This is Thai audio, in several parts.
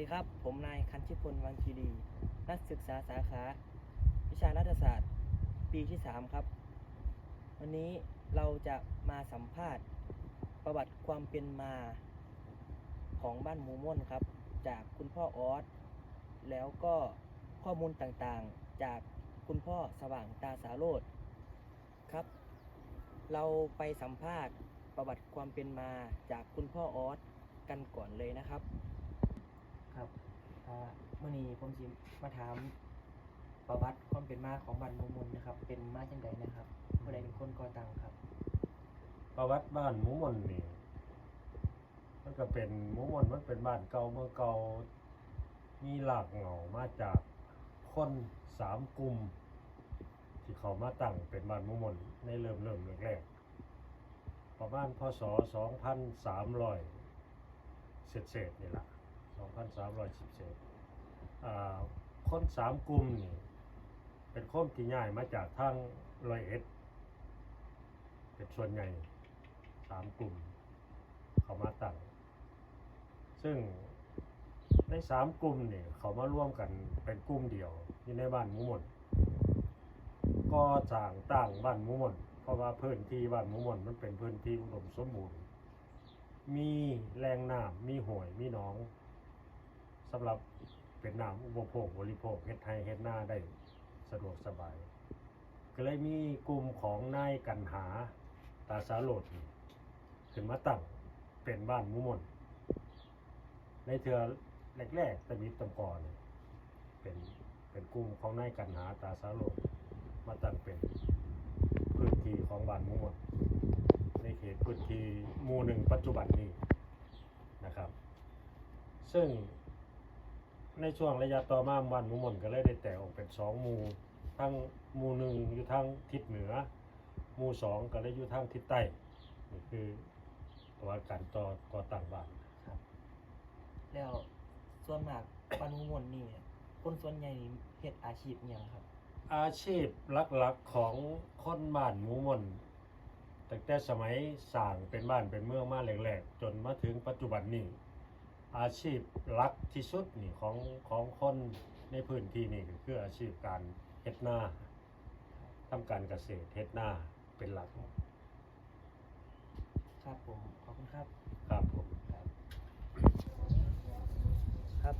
ดีครับ ผมนายคันชิพลวังคีรี นักศึกษาสาขา วิชารัฐศาสตร์ ปีที่ 3 ครับ วันนี้เราจะมาสัมภาษณ์ ประวัติความเป็นมาของบ้านหมูม่นครับ จากคุณพ่อออสแล้วก็ข้อมูลต่างๆ จากคุณพ่อสว่างตาสาโรดครับ เราไปสัมภาษณ์ประวัติความเป็นมาจากคุณพ่อออสกันก่อนเลยนะครับ ครับอ่าเมื่อนี้ผมสิมาถามประวัติความเป็นมาของบ้านหมูมนนะครับ เป็นมาจังใดนะครับเมื่อใดเป็นคนก่อตั้งครับ ประวัติบ้านหมูมนนี่มันก็เป็นหมูมนมันเป็นบ้านเก่าเมื่อเก่ามีหลากเหงามาจากคนสามกลุ่มที่เขามาตั้งเป็นบ้านหมูมนในเริ่มเริ่มแรกๆประมาณพศสองพันสามร้อยเศษเศษๆนี่แหละ สองพันสามร้อยสิบเศษอ่าคนสามกลุ่มนี่เป็นคนที่ย้ายมาจากทางร้อยเอ็ดเป็นส่วนใหญ่สามกลุ่มเขามาตั้งซึ่งในสามกลุ่มเนี่ยเขามาร่วมกันเป็นกลุ่มเดียวอยู่ในบ้านมูหมนก็สร้างตั้งบ้านมูหมนเพราะว่าพื้นที่บ้านมูหมนมันเป็นพื้นที่อุดมสมบูรณ์มีแรงน้ำมีห้วยมีหนองำหรับเป็นน้ำอุปโภคบริโภคเฮ็ดไทยเฮ็ดหน้าได้สะดวกสบาย ก็เลยมีกลุ่มของนายกันหาตาสาโลดขึ้นมาตั้งเป็นบ้านมุมนในเทือแรกๆตะมิดตำกอนเป็นเป็นกลุ่มของนายกันหาตาสาโลดมาตั้งเป็นพื้นที่ของบ้านมุมนในเขตพื้นที่หมู่หนึ่งปัจจุบันนี้นะครับ ซึ่ง ในช่วงระยะต่อมาบ้านหมุมนก็เลยได้แตกออกเป็นสองหมู่ทั้งหมู่หนึ่งอยู่ทางทิศเหนือหมู่สองก็เลยอยู่ทางทิศใต้นี่คือตัวการต่อก่อตั้งบ้านแล้วส่วนมากบ้านหมูมนนี่คนส่วนใหญ่นี่เฮ็ดอาชีพอิหยังครับ อาชีพหลักๆของคนบ้านหมูมนตั้งแต่สมัยสร้างเป็นบ้านเป็นเมืองมาแรกๆจนมาถึงปัจจุบันนี้ อาชีพหลักที่สุดนี่ของของคนในพื้นที่นี่ก็คืออาชีพการเฮ็ดนาทำการเกษตรเฮ็ดนาเป็นหลักครับผมขอบคุณครับครับผมครับ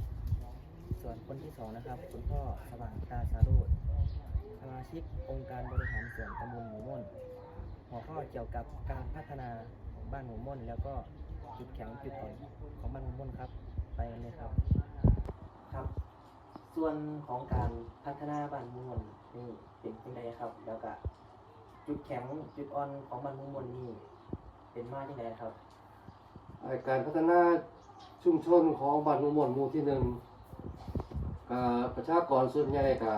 ส่วนคนที่สองนะครับคุณพ่อสว่างตาสาโรดสมาชิกองค์การบริหารส่วนตำบลหมูม่นหัวข้อเกี่ยวกับการพัฒนาบ้านหมูม่นแล้วก็ จุดแข็งจุดอ่อนของบ้านหมูม่นครับ ไปกันเลยครับ ครับ ส่วนของการพัฒนาบ้านหมูม่นนี่เป็นยังไงครับ แล้วก็จุดแข็งจุดอ่อนของบ้านหมูม่นนี่เป็นมาที่ไหนครับอ่าการพัฒนาชุมชนของบ้านหมุมนหมู่ที่หนึ่งก็ประชากรส่วนใหญ่ก็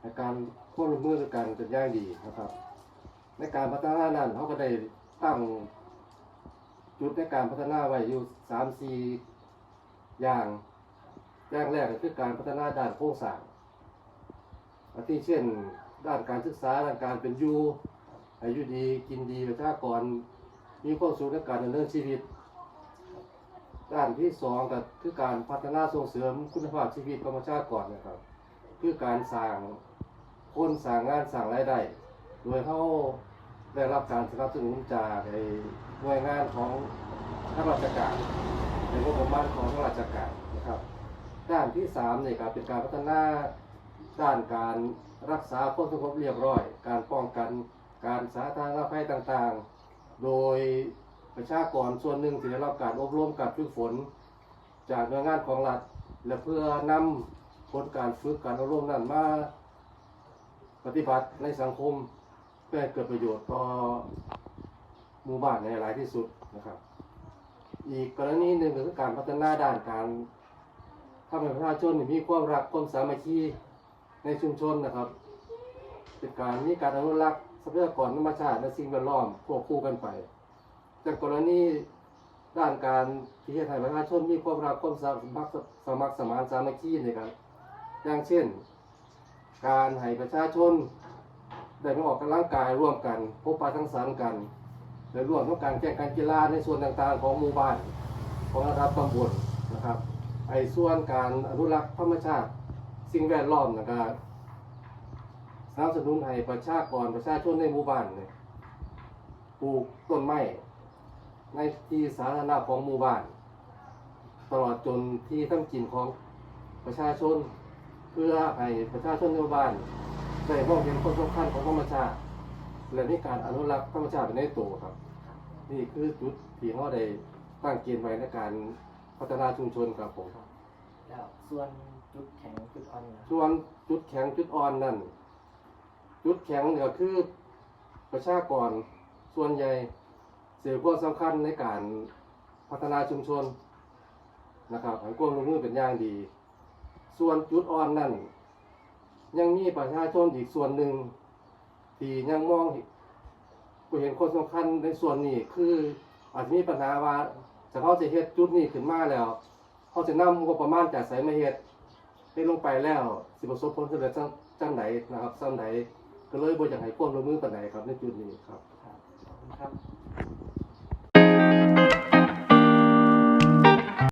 ในการควบร่วมมือกันเป็นอย่างดีนะครับ ในการพัฒนานั้นเขาก็ได้ตั้ง จุดในการพัฒนาไว้อยู่สามสี่อย่างอย่างแรกก็คือการพัฒนาด้านโครงสร้างอาทิเช่น ด้านการศึกษาด้านการเป็นอยู่อายุดีกินดีประชากรมีความสุขในการดำเนินชีวิต ด้านที่สองก็คือการพัฒนาส่งเสริมคุณภาพชีวิตของประชากรนะครับ คือการสร้างคนสร้างงานสร้างรายได้โดยเข้า ได้รับการสนับสนุนจากไอ้หน่วยงานของทาราชการในงบประมาณของทาราชการนะครับ ด้านที่สามเนี่ยก็เป็นการพัฒนาด้านการรักษาความสงบเรียบร้อย การป้องกันการสาธารณภัยต่างๆ โดยประชากรส่วนหนึ่งที่ได้รับการอบรมการฝึกฝน จากหน่วยงานของรัฐและเพื่อนำผลการฝึกการอบรมนั้นมาปฏิบัติในสังคม เพื่อเกิดประโยชน์ต่อหมู่บ้านในหลายที่สุดนะครับ อีกกรณีหนึ่งคือการพัฒนาด้านการทำให้ประชาชนมีความรักความสามัคคีในชุมชนนะครับ เป็นการมีการอนุรักษ์ทรัพยากรธรรมชาติและสิ่งแวดล้อมควบคู่กันไป จากกรณีด้านการที่จะให้ประชาชนมีความรักความสามัครสมัครสมานสามัคคีนี่ครับอย่างเช่น การให้ประชาชน ได้มาออกกำลังกายร่วมกัน พบปะสังสรรค์กันและร่วมทั้งการแข่งขันกีฬาในส่วนต่างๆ ของหมู่บ้านของระดับตำบลนะครับ ไอ้ส่วนการอนุรักษ์ธรรมชาติ สิ่งแวดล้อมนะครับสนับสนุนให้ประชากรประชาชนในหมู่บ้านเนี่ยปลูกต้นไม้ในที่สาธารณะของหมู่บ้าน ตลอดจนที่ทำกินของประชาชน เพื่อให้ประชาชนในหมู่บ้าน ได้มองเห็นความสำคัญของธรรมชาติและมีการอนุรักษ์ธรรมชาติไปในตัวครับ นี่คือจุดที่เราได้ตั้งเกณฑ์ไว้ในการพัฒนาชุมชนครับผมแล้วส่วนจุดแข็งจุดอ่อนนะส่วนจุดแข็งจุดอ่อนนั่น จุดแข็งก็คือประชากรส่วนใหญ่เสียความสำคัญในการพัฒนาชุมชนนะครับให้ความร่วมมือเป็นอย่างดี ส่วนจุดอ่อนนั่น ยังมีประชาชนอีกส่วนหนึ่ง ที่ยังมองก็เห็นความสำคัญในส่วนนี้คืออาจจะมีปัญหาว่าจะเขาจะเฮ็ดจุดนี้ขึ้นมาแล้วเขาจะนำงบประมาณจากไสมาเฮ็ดเฮ็ดลงไปแล้ว สิประสบผลสำเร็จจังจังไหนนะครับซ้ำไหนก็เลยบ่อยากให้ความร่วมมือปานใดครับในจุดนี้ครับครับ